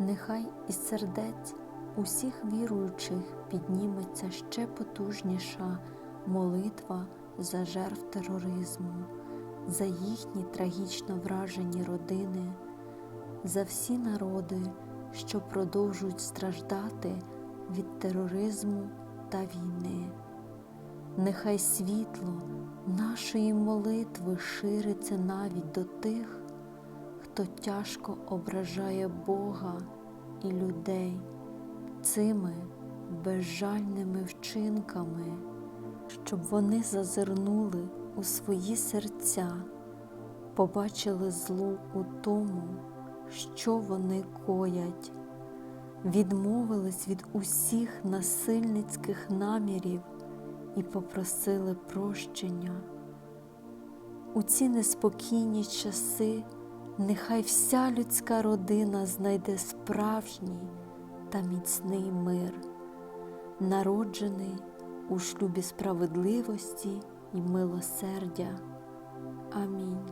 Нехай із сердець усіх віруючих підніметься ще потужніша молитва за жертв тероризму, за їхні трагічно вражені родини, за всі народи, що продовжують страждати від тероризму та війни. Нехай світло нашої молитви шириться навіть до тих, хто тяжко ображає Бога і людей цими безжальними вчинками, щоб вони зазирнули у свої серця, побачили зло у тому, що вони коять, відмовились від усіх насильницьких намірів і попросили прощення. У ці неспокійні часи нехай вся людська родина знайде справжній та міцний мир, народжений у шлюбі справедливості і милосердя. Амінь.